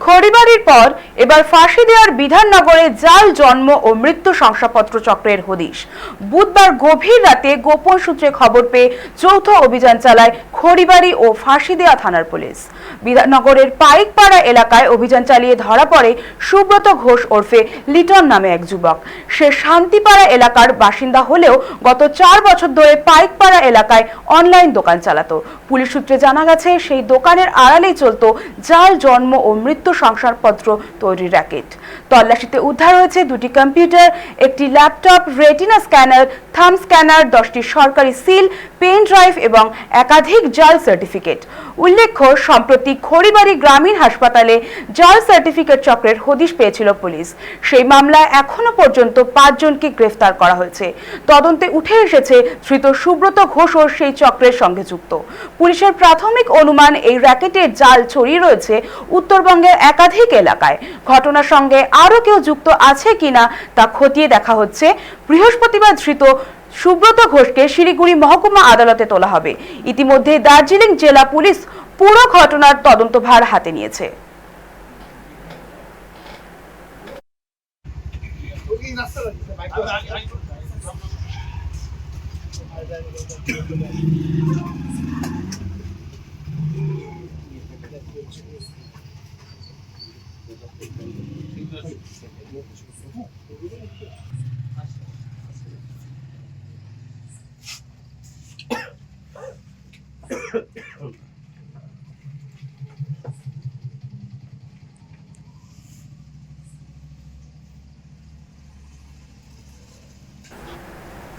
খড়িবাড়ির পর এবার ফাঁসি দেওয়ার বিধাননগরে জাল জন্ম ও মৃত্যু শংসাপত্র চক্রের হদিশ। বুধবার গভীর রাতে গোপন সূত্রে খবর পেয়ে যৌথ অভিযান চালায় খড়িবাড়ি ও ফাঁসি দেওয়া থানার পুলিশ। বিধাননগরের পাইকপাড়া এলাকায় অভিযান চালিয়ে ধরা পড়ে সুব্রত ঘোষ ওরফে লিটন নামে এক যুবক। সে শান্তিপাড়া এলাকার বাসিন্দা হলেও গত চার বছর ধরে পাইকপাড়া এলাকায় অনলাইন দোকান চালাতো। পুলিশ সূত্রে জানা গেছে, সেই দোকানের আড়ালেই চলত জাল জন্ম ও মৃত্যু শংসাপত্র তৈরির র্যাকেট। তল্লাশিতে উদ্ধার হয়েছে দুটি কম্পিউটার, একটি laptop, retina scanner thumb scanner, দশটি সরকারি সিল পেন ড্রাইভ এবং একাধিক জাল সার্টিফিকেট। উল্লেখ্য, সম্প্রতি খড়িবাড়ি গ্রামীণ হাসপাতালে জাল সার্টিফিকেট চক্রের হদিশ পেয়েছিল পুলিশ। সেই মামলায় এখনও পর্যন্ত পাঁচজনকে গ্রেফতার করা হয়েছে। তদন্তে উঠে এসেছে ধৃত সুব্রত ঘোষও সেই চক্রের সঙ্গে যুক্ত। পুলিশের প্রাথমিক অনুমান এই র্যাকেটের জাল ছড়িয়ে রয়েছে উত্তরবঙ্গের একাধিক এলাকায়। ঘটনার সঙ্গে আরও কেউ যুক্ত আছে কিনা তা খতিয়ে দেখা হচ্ছে। বৃহস্পতিবার ধৃত সুব্রত ঘোষকে শিলিগুড়ি মহকুমা আদালতে তোলা হবে। ইতিমধ্যে দার্জিলিং জেলা পুলিশ পুরো ঘটনার তদন্তভার হাতে নিয়েছে।